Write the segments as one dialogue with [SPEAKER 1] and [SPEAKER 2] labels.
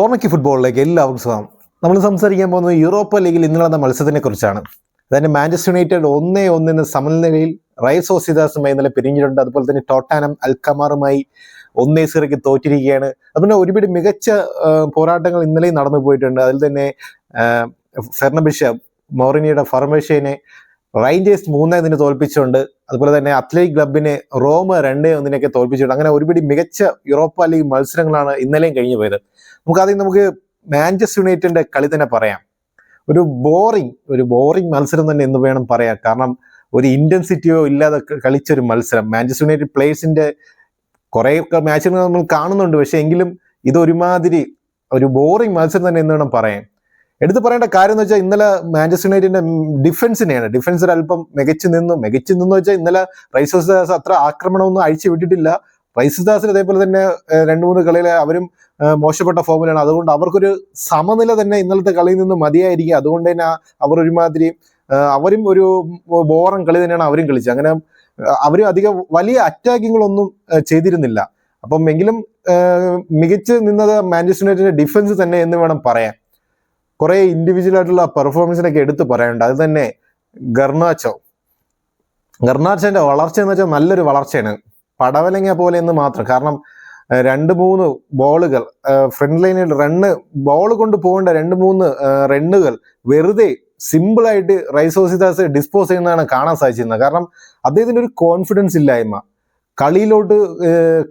[SPEAKER 1] കോർണക്കി ഫുട്ബോളിലേക്ക് എല്ലാവർക്കും സ്വാഗതം. നമ്മൾ സംസാരിക്കാൻ പോകുന്നത് യൂറോപ്പ ലീഗിൽ ഇന്ന് നടന്ന മത്സരത്തിനെ കുറിച്ചാണ്. അതായത് മാഞ്ചസ്റ്റർ യുണൈറ്റഡ് ഒന്നേ ഒന്നിന് സമനിലയിൽ റൈസ് സോസിദാസുമായി ഇന്നലെ പിരിഞ്ഞിട്ടുണ്ട്. അതുപോലെ തന്നെ ടോട്ടാനം അൽക്കമാറുമായി ഒന്നേ സീറയ്ക്ക് തോറ്റിരിക്കുകയാണ്. അതുപോലെ ഒരുപാട് മികച്ച പോരാട്ടങ്ങൾ ഇന്നലെയും നടന്നു പോയിട്ടുണ്ട്. അതിൽ തന്നെ ഫെർണബിഷ മൗറിനിയുടെ ഫർമേഷ്യനെ റൈഞ്ചേഴ്സ് മൂന്നേതിന് തോൽപ്പിച്ചുകൊണ്ട് അതുപോലെ തന്നെ അത്ലറ്റിക് ക്ലബിനെ റോമ് രണ്ടേ ഒന്നിനൊക്കെ തോൽപ്പിച്ചുകൊണ്ട് അങ്ങനെ ഒരുപിടി മികച്ച യൂറോപ്പ ലീഗ് മത്സരങ്ങളാണ് ഇന്നലെയും കഴിഞ്ഞു പോയത്. നമുക്ക് ആദ്യം നമുക്ക് മാഞ്ചസ്റ്റർ യുണൈറ്റഡിന്റെ കളി തന്നെ പറയാം. ഒരു ബോറിംഗ് ഒരു ബോറിംഗ് മത്സരം തന്നെ എന്ന് വേണം പറയാം കാരണം ഒരു ഇന്റൻസിറ്റിയോ ഇല്ലാതെ കളിച്ച ഒരു മത്സരം. മാഞ്ചസ്റ്റർ യുണൈറ്റഡ് പ്ലേയേഴ്സിന്റെ കുറെ മാച്ചുകൾ നമ്മൾ കാണുന്നുണ്ട്. പക്ഷെ എങ്കിലും ഇത് ഒരുമാതിരി ഒരു ബോറിംഗ് മത്സരം തന്നെ എന്ന് വേണം പറയാൻ. എടുത്തു പറയേണ്ട കാര്യം എന്ന് വെച്ചാൽ ഇന്നലെ മാഞ്ചസ്റ്റർ യുണൈറ്റഡിന്റെ ഡിഫൻസിനെയാണ് ഡിഫൻസിൽ അല്പം മികച്ചു നിന്നു. മികച്ചു നിന്നു വെച്ചാൽ ഇന്നലെ റൈസോസ് അത്ര ആക്രമണമൊന്നും അഴിച്ചു വിട്ടിട്ടില്ല. റൈസുദാസിന് അതേപോലെ തന്നെ രണ്ടു മൂന്ന് കളിയിലെ അവരും മോശപ്പെട്ട ഫോമിലാണ്. അതുകൊണ്ട് അവർക്കൊരു സമനില തന്നെ ഇന്നലത്തെ കളിയിൽ നിന്ന് മതിയായിരിക്കും. അതുകൊണ്ട് തന്നെ അവർ ഒരുമാതിരി അവരും ഒരു ബോറൻ കളി തന്നെയാണ് അവരും കളിച്ചത്. അങ്ങനെ അവരും അധികം വലിയ അറ്റാക്കിങ്ങുകളൊന്നും ചെയ്തിരുന്നില്ല. അപ്പം എങ്കിലും മികച്ച് നിന്നത് മാഞ്ചസ്റ്റർ യുണൈറ്റഡിന്റെ ഡിഫൻസ് തന്നെ എന്ന് വേണം പറയാൻ. കുറെ ഇൻഡിവിജ്വൽ ആയിട്ടുള്ള പെർഫോമൻസിനൊക്കെ എടുത്തു പറയാനുണ്ട് അത് തന്നെ ഗർണാച്ചോ. ഗർണാച്ചോന്റെ വളർച്ച എന്ന് വെച്ചാൽ നല്ലൊരു വളർച്ചയാണ്. പടവലങ്ങ പോലെ എന്ന് മാത്രം. കാരണം രണ്ട് മൂന്ന് ബോളുകൾ ഫ്രണ്ട് ലൈനിൽ റണ്ണ് ബോൾ കൊണ്ട് പോകേണ്ട രണ്ട് മൂന്ന് റണ്ണുകൾ വെറുതെ സിമ്പിളായിട്ട് റൈസോസിദാസ് ഡിസ്പോസ് ചെയ്യുന്നതാണ് കാണാൻ സാധിച്ചിരുന്നത്. കാരണം അദ്ദേഹത്തിന് ഒരു കോൺഫിഡൻസ് ഇല്ലായ്മ. കളിയിലോട്ട്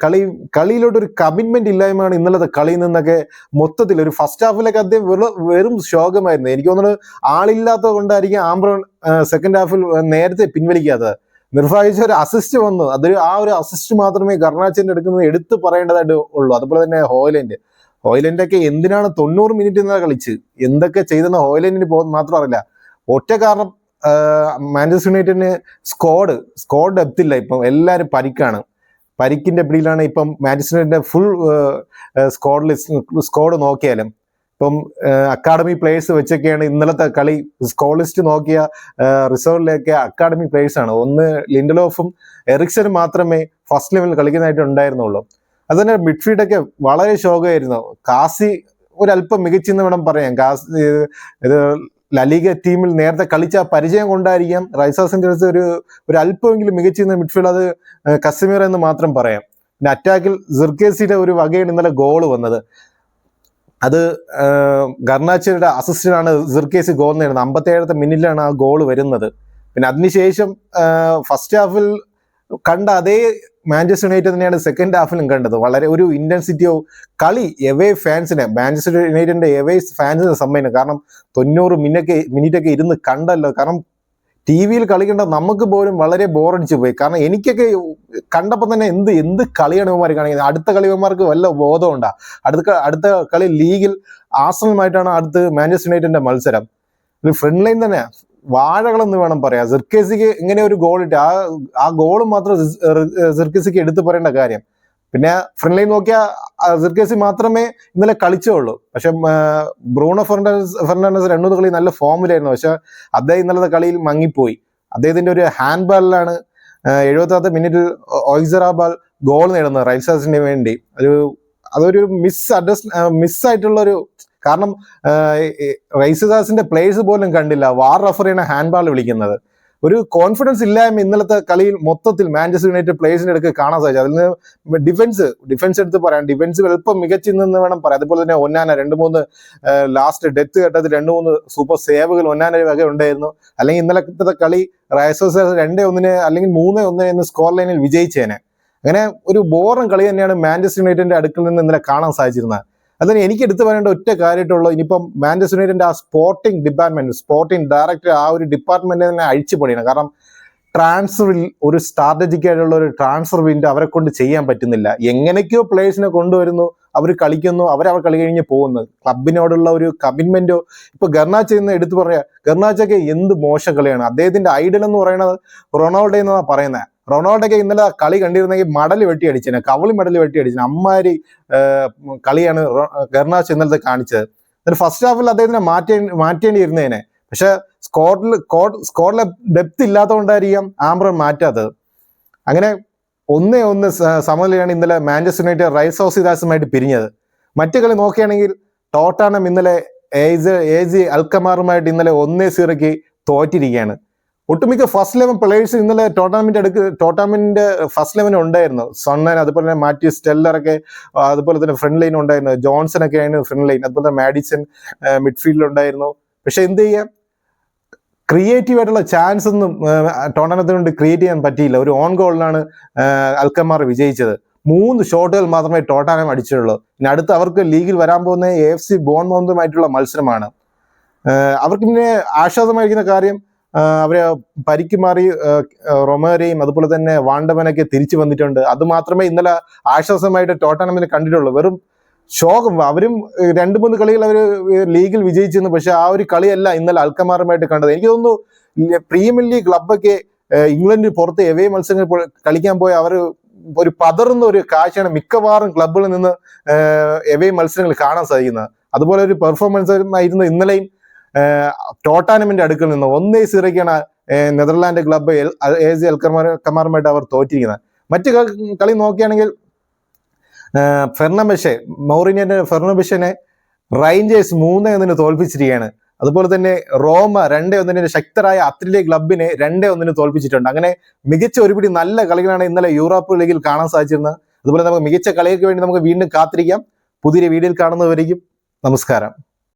[SPEAKER 1] കളി കളിയിലോട്ട് ഒരു കമ്മിറ്റ്മെന്റ് ഇല്ലായ്മയാണ് ഇന്നലത്തെ കളിയിൽ നിന്നൊക്കെ മൊത്തത്തിൽ ഒരു ഫസ്റ്റ് ഹാഫിലൊക്കെ അദ്ദേഹം വെറു- ശോകമായിരുന്നു. എനിക്ക് തോന്നുന്നത് ആളില്ലാത്തത് കൊണ്ടായിരിക്കും ആംബ്രോൺ സെക്കൻഡ് ഹാഫിൽ നേരത്തെ പിൻവലിക്കാത്തത്. നിർഭാഗ്യച്ച ഒരു അസിസ്റ്റ് വന്നു. അതൊരു ആ ഒരു അസിസ്റ്റ് മാത്രമേ കർണാച്ചന്റെ എടുക്കുന്നത് എടുത്തു പറയേണ്ടതായിട്ട് ഉള്ളൂ. അതുപോലെ തന്നെ ഹോയ്ലൻഡ്. ഹോയ്ലൻഡ് ഒക്കെ എന്തിനാണ് തൊണ്ണൂറ് മിനിറ്റ് ഇന്നലെ കളിച്ച്? എന്തൊക്കെ ചെയ്തെന്ന് ഹോയ്ലൻഡിന് പോകുന്നത് മാത്രം അറിയില്ല. ഒറ്റ കാരണം മാഞ്ചസ്റ്റർ യുണൈറ്റഡിന് സ്കോഡ് സ്കോഡ് ഡെപ്ത് ഇല്ല. ഇപ്പം എല്ലാവരും പരിക്കാണ്. പരിക്കിന്റെ പിടിയിലാണ് ഇപ്പം മാഞ്ചസ്റ്റർ യുണൈറ്റഡിന്റെ ഫുൾ സ്ക്വാഡ് ലിസ്റ്റ് സ്ക്വാഡ് നോക്കിയാലും. ഇപ്പം അക്കാഡമി പ്ലേയേഴ്സ് വെച്ചൊക്കെയാണ് ഇന്നലത്തെ കളി. സ്കോഡ് ലിസ്റ്റ് നോക്കിയ റിസർവിലൊക്കെ അക്കാഡമി ആണ്. ഒന്ന് ലിൻഡലോഫും എറിക്സനും മാത്രമേ ഫസ്റ്റ് ലെവലിൽ കളിക്കുന്നതായിട്ട് ഉണ്ടായിരുന്നുള്ളൂ. അതുതന്നെ മിഡ്ഫീൽഡൊക്കെ വളരെ ശോകമായിരുന്നു. കാസി ഒരല്പം മികച്ചെന്ന് വേണം പറയാം കാസി ഇത് ലലീഗ ടീമിൽ നേരത്തെ കളിച്ച പരിചയം കൊണ്ടായിരിക്കാം റൈസാസിന്റെ അടുത്ത് ഒരു ഒരു അല്പമെങ്കിലും മികച്ചിരുന്ന മിഡ്ഫീൽഡ് അത് കസ്മീർ എന്ന് മാത്രം പറയാം. പിന്നെ അറ്റാക്കിൽ സിർക്കേസിയുടെ ഒരു വകയാണ് ഇന്നലെ ഗോൾ വന്നത്. അത് ഗർണാച്ചയുടെ അസിസ്റ്റന്റാണ് സിർക്കേസി ഗോൾ നേടുന്നത്. അമ്പത്തേഴത്തെ മിനിറ്റിലാണ് ആ ഗോൾ വരുന്നത്. പിന്നെ അതിനുശേഷം ഫസ്റ്റ് ഹാഫിൽ കണ്ട അതേ മാഞ്ചസ്റ്റർ യുണൈറ്റഡ് തന്നെയാണ് സെക്കൻഡ് ഹാഫിലും കണ്ടത്. വളരെ ഒരു ഇന്റൻസിറ്റിയോ കളി എവേ ഫാൻസിനെ മാഞ്ചസ്റ്റർ യുണൈറ്റഡിന്റെ എവേ ഫാൻസിനെ സമ്മതിക്കണം. കാരണം തൊണ്ണൂറ് മിനിറ്റൊക്കെ മിനിറ്റൊക്കെ ഇരുന്ന് കണ്ടല്ലോ. കാരണം ടി വിയിൽ കളിക്കേണ്ട നമുക്ക് പോലും വളരെ ബോറടിച്ചു പോയി. കാരണം എനിക്കൊക്കെ കണ്ടപ്പോൾ തന്നെ എന്ത് എന്ത് കളിയാണ് ഇവന്മാർ കാണിക്കുന്നത്? അടുത്ത കളിവന്മാർക്ക് വല്ല ബോധമുണ്ടാ അടുത്ത അടുത്ത കളി ലീഗിൽ ആസനമായിട്ടാണ് അടുത്ത് മാഞ്ചസ്റ്റർ യുണൈറ്റഡിന്റെ മത്സരം. ഒരു ഫ്രണ്ട് ലൈൻ തന്നെ വാഴകളെന്ന് വേണം പറയാം. സിർക്കേസിക്ക് ഇങ്ങനെ ഒരു ഗോൾ ഇട്ട് ആ ആ ഗോൾ മാത്രം സിർക്കേസിക്ക് എടുത്തു പറയേണ്ട കാര്യം. പിന്നെ ഫ്രണ്ട്ലൈൻ നോക്കിയാൽ സിർക്കേസി മാത്രമേ ഇന്നലെ കളിച്ചുള്ളൂ. പക്ഷെ ബ്രൂണോ ഫെർണാണ്ടസ് ഫെർണാണ്ടസ് രണ്ടു കളി നല്ല ഫോമിലായിരുന്നു. പക്ഷെ അദ്ദേഹം ഇന്നലത്തെ കളിയിൽ മങ്ങിപ്പോയി. അദ്ദേഹത്തിന്റെ ഒരു ഹാൻഡ് ബാളിലാണ് എഴുപത്താത്ത മിനിറ്റിൽ ഓയിസറാബാൽ ഗോൾ നേടുന്നത് റൈൽസാസിന് വേണ്ടി. ഒരു അതൊരു മിസ് അഡ്രസ് മിസ്സായിട്ടുള്ള ഒരു കാരണം റൈസുദാസിന്റെ പ്ലേയേഴ്സ് പോലും കണ്ടില്ല. വാർ റഫറിയാണ് ഹാൻഡ് ബാൾ വിളിക്കുന്നത്. ഒരു കോൺഫിഡൻസ് ഇല്ലായ്മ ഇന്നലത്തെ കളിയിൽ മൊത്തത്തിൽ മാഞ്ചസ്റ്റർ യുണൈറ്റഡ് പ്ലേയേഴ്സിന്റെ അടുക്ക് കാണാൻ സാധിച്ചു. അതിൽ നിന്ന് ഡിഫൻസ് ഡിഫൻസ് എടുത്ത് പറയാം. ഡിഫൻസ് എളുപ്പം മികച്ചെന്ന് വേണം പറയാം. അതുപോലെ തന്നെ ഒന്നാന രണ്ട് മൂന്ന് ലാസ്റ്റ് ഡെത്ത് ഘട്ടത്തിൽ രണ്ട് മൂന്ന് സൂപ്പർ സേവുകൾ ഒന്നാന വക ഉണ്ടായിരുന്നു. അല്ലെങ്കിൽ ഇന്നലത്തെ കളി റൈസേഴ്സ് രണ്ടേ ഒന്നിന് അല്ലെങ്കിൽ മൂന്നേ ഒന്ന് എന്ന് സ്കോർ ലൈനിൽ വിജയിച്ചേനെ. അങ്ങനെ ഒരു ബോറൻ കളി തന്നെയാണ് മാഞ്ചസ്റ്റർ യുണൈറ്റഡിന്റെ അടുക്കിൽ നിന്ന് ഇന്നലെ കാണാൻ സാധിച്ചിരുന്നത്. അതിന് എനിക്ക് എടുത്തു പറയേണ്ട ഒറ്റ കാര്യമായിട്ടുള്ളൂ ഇനിയിപ്പം മാഞ്ചസ്റ്റർ യുണൈറ്റഡിന്റെ ആ സ്പോർട്ടിംഗ് ഡിപ്പാർട്ട്മെന്റ് സ്പോർട്ടിംഗ് ഡയറക്ടർ ആ ഒരു ഡിപ്പാർട്ട്മെന്റ് തന്നെ അഴിച്ചു പണിയണം. കാരണം ട്രാൻസ്ഫറിൽ ഒരു സ്ട്രാറ്റജിക്കായിട്ടുള്ള ഒരു ട്രാൻസ്ഫർ വിൻഡ് അവരെ കൊണ്ട് ചെയ്യാൻ പറ്റുന്നില്ല. എങ്ങനെയൊക്കെയോ പ്ലേയേഴ്സിനെ കൊണ്ടുവരുന്നു അവർ കളിക്കുന്നു അവരവർ കളി കഴിഞ്ഞ് പോകുന്നു. ക്ലബിനോടുള്ള ഒരു കമ്മിറ്റ്മെന്റോ ഇപ്പൊ ഗർണാച്ച എന്ന് എടുത്തു പറയാ ഗർണാച്ചൊക്കെ എന്ത് മോശം കളിയാണ്. അദ്ദേഹത്തിന്റെ ഐഡൽ എന്ന് പറയുന്നത് റൊണാൾഡോ എന്നാണ് പറയുന്നത് റൊണാൾഡോക്കെ ഇന്നലെ കളി കണ്ടിരുന്നെങ്കിൽ മടൽ വെട്ടി അടിച്ചേനെ കവളി മെഡൽ വെട്ടി അടിച്ചേനെ. അമ്മാരി കളിയാണ് ഗർണാച്ച് ഇന്നലത്തെ കാണിച്ചത്. എന്നിട്ട് ഫസ്റ്റ് ഹാഫിൽ അദ്ദേഹത്തിനെ മാറ്റേ മാറ്റേണ്ടിയിരുന്നേനെ. പക്ഷെ സ്കോട്ടിൽ സ്കോട്ടിലെ ഡെപ്ത് ഇല്ലാത്തതുകൊണ്ടായിരിക്കാം ആംബ്രൺ മാറ്റാത്തത്. അങ്ങനെ ഒന്നേ ഒന്ന് സമനിലയാണ് ഇന്നലെ മാഞ്ചസ്റ്റർ യുണൈറ്റഡ് റൈസ് ഹൗസിദാസുമായിട്ട് പിരിഞ്ഞത്. മറ്റു കളി നോക്കുകയാണെങ്കിൽ ടോട്ടാനം ഇന്നലെ ഏജ് ജി അൽക്കമാറുമായിട്ട് ഇന്നലെ ഒന്നേ സീറോയ്ക്ക് തോറ്റിരിക്കുകയാണ്. ഒട്ടുമിക്ക ഫസ്റ്റ് ലെവൻ പ്ലേയേഴ്സ് ഇന്നലെ ടോർണമെന്റ് അടുക്ക് ടോർണമെന്റിന്റെ ഫസ്റ്റ് ലെവൻ ഉണ്ടായിരുന്നു. സണ്ണൻ അതുപോലെ തന്നെ മാത്യു സ്റ്റെല്ലറൊക്കെ അതുപോലെ തന്നെ ഫ്രണ്ട് ലൈൻ ഉണ്ടായിരുന്നു. ജോൺസൺ ഒക്കെ ആയിരുന്നു ഫ്രണ്ട് ലൈൻ അതുപോലെ തന്നെ മാഡിസൺ മിഡ്ഫീൽഡിൽ ഉണ്ടായിരുന്നു. പക്ഷെ എന്ത് ചെയ്യാം? ക്രിയേറ്റീവ് ആയിട്ടുള്ള ചാൻസ് ഒന്നും ടോർണമെന്റിന് കൊണ്ട് ക്രിയേറ്റ് ചെയ്യാൻ പറ്റിയില്ല. ഒരു ഓൺ ഗോളിലാണ് അൽക്കമാർ വിജയിച്ചത്. മൂന്ന് ഷോട്ടുകൾ മാത്രമേ ടോട്ടാനം അടിച്ചിട്ടുള്ളൂ. ഇനി അടുത്ത് അവർക്ക് ലീഗിൽ വരാൻ പോകുന്ന എ എഫ് സി ബോൺമൗണ്ടുമായിട്ടുള്ള മത്സരമാണ്. അവർക്ക് പിന്നെ ആശ്വാസമായിരിക്കുന്ന കാര്യം അവരെ പരിക്ക് മാറി ആഹ് റൊമേരയും അതുപോലെ തന്നെ വാണ്ടവനൊക്കെ തിരിച്ചു വന്നിട്ടുണ്ട്. അത് മാത്രമേ ഇന്നലെ ആശ്വാസമായിട്ട് ടോട്ടനമിന് കണ്ടിട്ടുള്ളൂ. വെറും ശോകം. അവരും രണ്ട് മൂന്ന് കളികൾ അവർ ലീഗിൽ വിജയിച്ചിരുന്നു. പക്ഷെ ആ ഒരു കളിയല്ല ഇന്നലെ അൽക്കമാറുമായിട്ട് കണ്ടത്. എനിക്ക് തോന്നുന്നു പ്രീമിയർ ലീഗ് ക്ലബൊക്കെ ഇംഗ്ലണ്ടിൽ പുറത്ത് എവേ മത്സരങ്ങൾ കളിക്കാൻ പോയ അവർ ഒരു പതറുന്ന ഒരു കാഴ്ചയാണ് മിക്കവാറും ക്ലബുകളിൽ നിന്ന് എവേ മത്സരങ്ങൾ കാണാൻ സാധിക്കുന്നത്. അതുപോലെ ഒരു പെർഫോമൻസ് ആയിരുന്നു ഇന്നലെയും ടോട്ടാനമിന്റെ അടുക്കൽ നിന്ന് ഒന്നേ സീറോയ്ക്കാണ് Netherland club A C Alkmaar കമാറുമായിട്ട് അവർ തോറ്റിരിക്കുന്നത്. മറ്റു കളി നോക്കുകയാണെങ്കിൽ ഫെർണബെഷെ മൗറിനിയന്റെ ഫെർണബഷനെ റൈഞ്ചേഴ്സ് മൂന്ന് ഒന്നിന് തോൽപ്പിച്ചിരിക്കുകയാണ്. അതുപോലെ തന്നെ റോമ രണ്ടേ ഒന്നിന് ശക്തരായ അത്രിലെ ക്ലബിനെ രണ്ടേ ഒന്നിന് തോൽപ്പിച്ചിട്ടുണ്ട്. അങ്ങനെ മികച്ച ഒരുപിടി നല്ല കളികളാണ് ഇന്നലെ യൂറോപ്പ് ലീഗിൽ കാണാൻ സാധിച്ചിരുന്നത്. അതുപോലെ നമുക്ക് മികച്ച കളികൾക്ക് വേണ്ടി നമുക്ക് വീണ്ടും കാത്തിരിക്കാം. പുതിയ വീഡിയോയിൽ കാണുന്നവരേക്കും നമസ്കാരം.